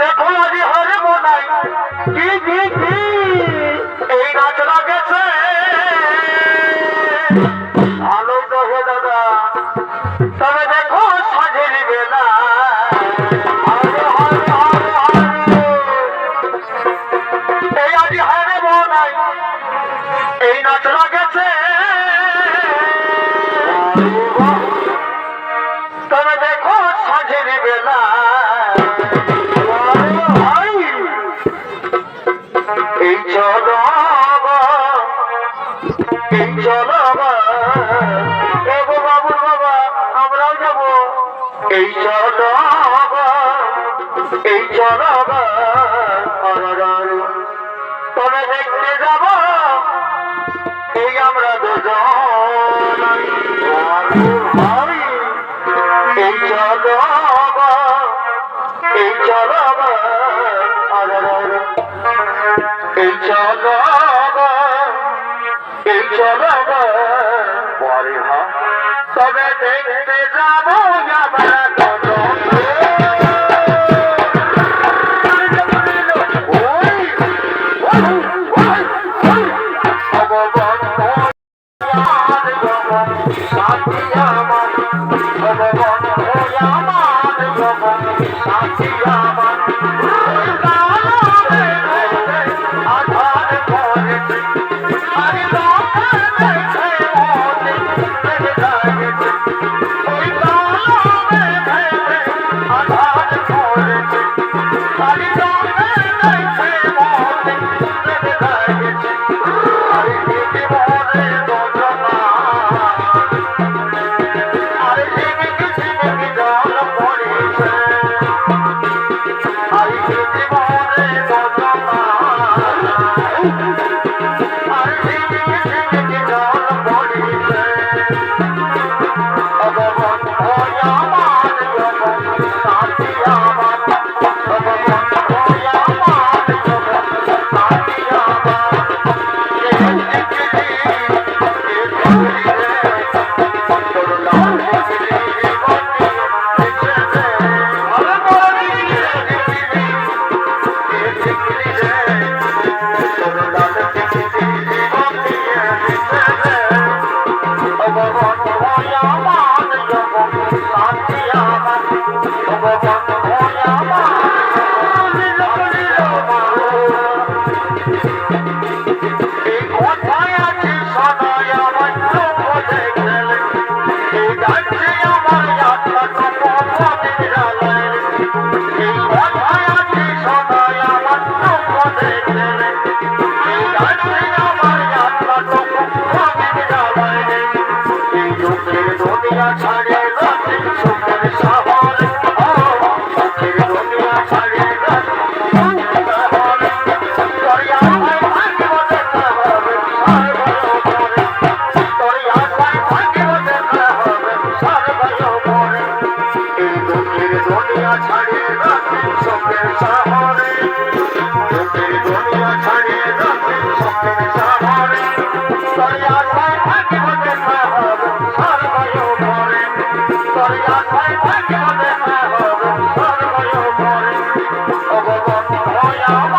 দেখো আজি হরে মনাই। কি কি কি এই গাছ লাগেছে। ভালো কহে দাদা, তবে দেখো সাজের বেলা এই আজি হরে মনাই। এই নাচ লাগে চলো এই চলো তবে দেখতে যাব এই আমরা এই চলো আমার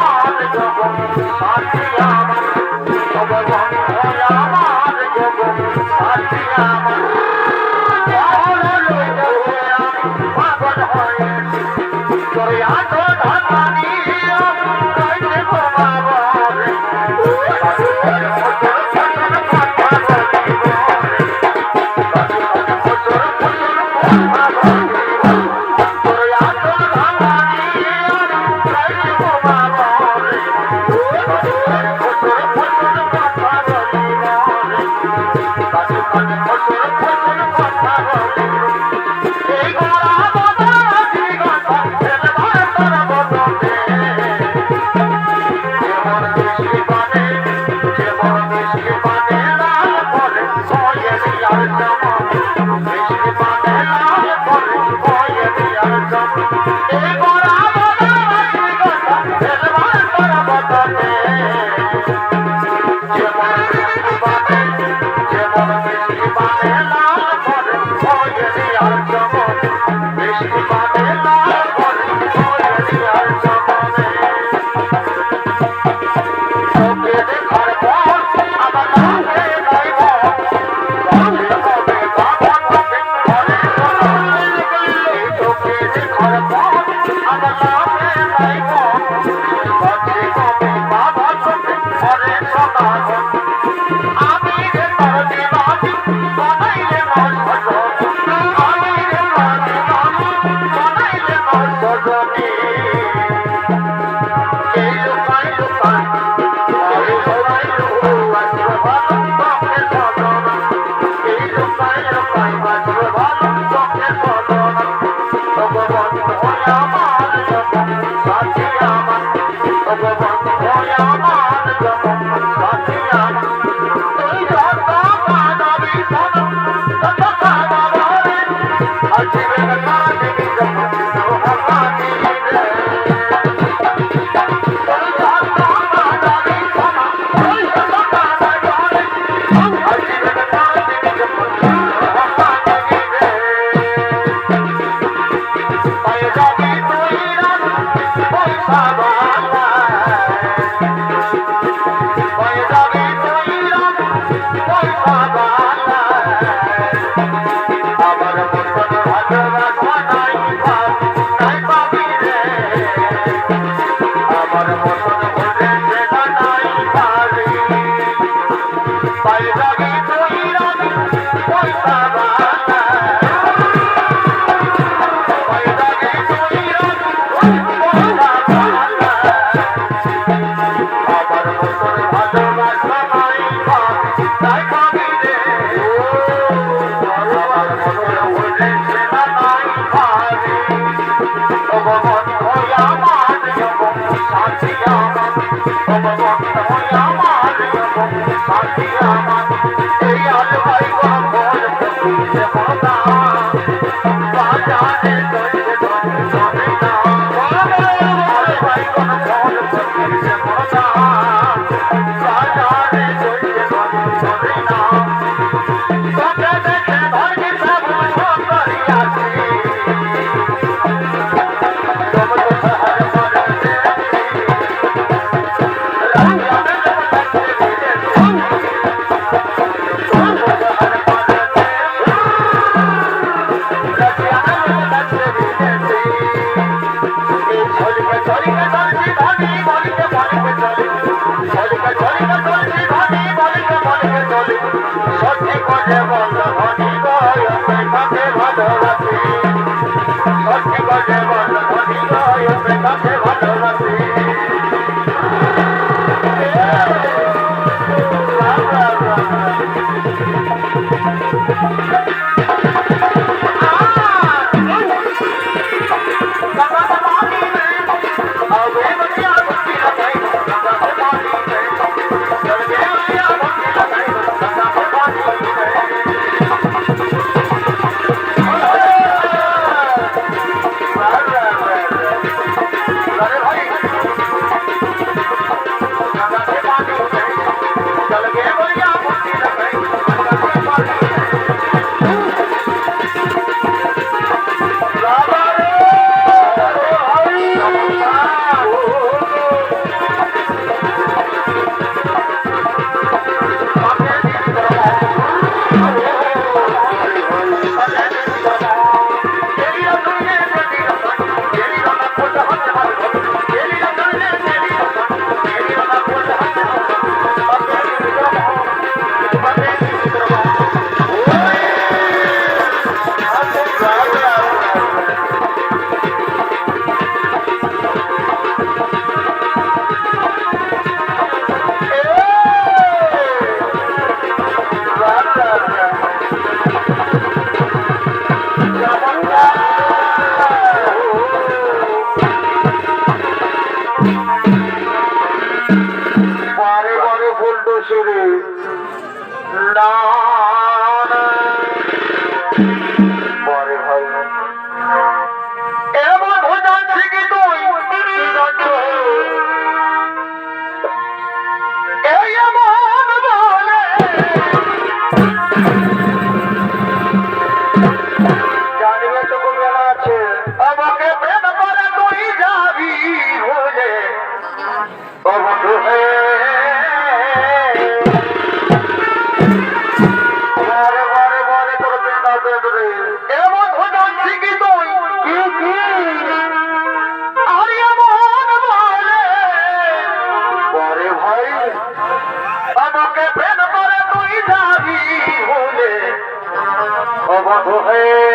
আমাকে প্রেম করে তুই যাবি বলে অবাধ হয়ে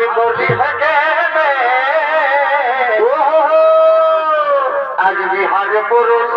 আমি বলি আজ বিহারে পুরুষ